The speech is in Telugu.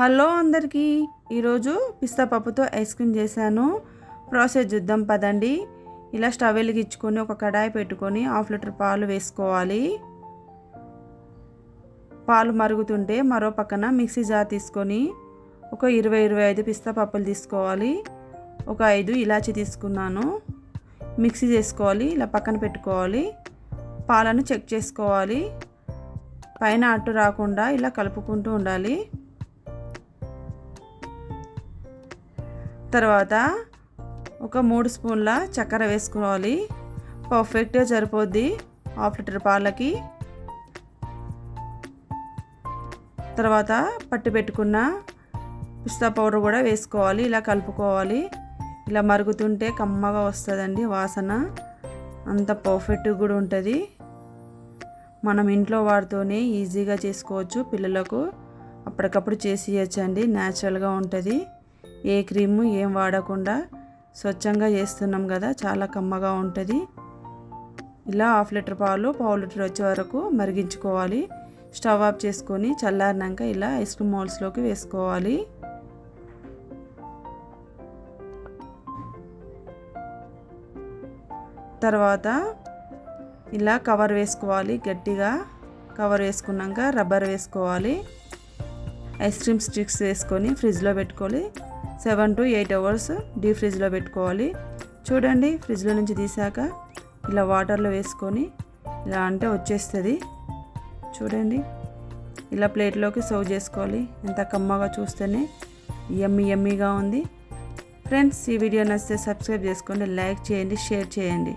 హలో అందరికీ. ఈరోజు పిస్తా పప్పుతో ఐస్ క్రీమ్ చేశాను. ప్రాసెస్ చూద్దాం పదండి. ఇలా స్టవ్ వెలిగించుకొని ఒక కడాయి పెట్టుకొని హాఫ్ లీటర్ పాలు వేసుకోవాలి. పాలు మరుగుతుంటే మరో పక్కన మిక్సీ జార్ తీసుకొని ఒక ఇరవై ఇరవై ఐదు పిస్తా పప్పులు తీసుకోవాలి. ఒక ఐదు ఇలాచి తీసుకున్నాను. మిక్సీ చేసుకోవాలి ఇలా పక్కన పెట్టుకోవాలి. పాలను చెక్ చేసుకోవాలి. పైన అట్టు రాకుండా ఇలా కలుపుకుంటూ ఉండాలి. తర్వాత ఒక మూడు స్పూన్ల చక్కెర వేసుకోవాలి. పర్ఫెక్ట్గా సరిపోద్ది హాఫ్ లీటర్ పాలకి. తర్వాత పట్టి పెట్టుకున్న పిస్తా పౌడర్ కూడా వేసుకోవాలి ఇలా కలుపుకోవాలి. ఇలా మరుగుతుంటే కమ్మగా వస్తుందండి వాసన. అంత పర్ఫెక్ట్గా కూడా ఉంటుంది. మనం ఇంట్లో వాడుతూనే ఈజీగా చేసుకోవచ్చు పిల్లలకు. అప్పటికప్పుడు చేసి ఇవ్వచ్చండి న్యాచురల్గా ఉంటుంది. ఏ క్రీము ఏం వాడకుండా స్వచ్ఛంగా చేస్తున్నాం కదా చాలా కమ్మగా ఉంటుంది. ఇలా హాఫ్ లీటర్ పాలు పావు లీటర్ వచ్చే వరకు మరిగించుకోవాలి. స్టవ్ ఆఫ్ చేసుకొని చల్లారినాక ఇలా ఐస్ క్రీమ్ మోల్స్లోకి వేసుకోవాలి. తర్వాత ఇలా కవర్ వేసుకోవాలి గట్టిగా. కవర్ వేసుకున్నాక రబ్బర్ వేసుకోవాలి. ఐస్ క్రీమ్ స్టిక్స్ వేసుకొని ఫ్రిడ్జ్లో పెట్టుకోవాలి. Seven to eight hours deep ఫ్రిడ్జ్లో పెట్టుకోవాలి. చూడండి ఫ్రిడ్జ్లో నుంచి తీసాక ఇలా వాటర్లో వేసుకొని ఇలా అంటే వచ్చేస్తుంది. చూడండి ఇలా ప్లేట్లోకి సర్వ్ చేసుకోవాలి. ఎంత కమ్మగా చూస్తేనే ఎమ్మి ఎమ్మిగా ఉంది. ఫ్రెండ్స్ ఈ వీడియో నచ్చితే సబ్స్క్రైబ్ చేసుకోండి లైక్ చేయండి షేర్ చేయండి.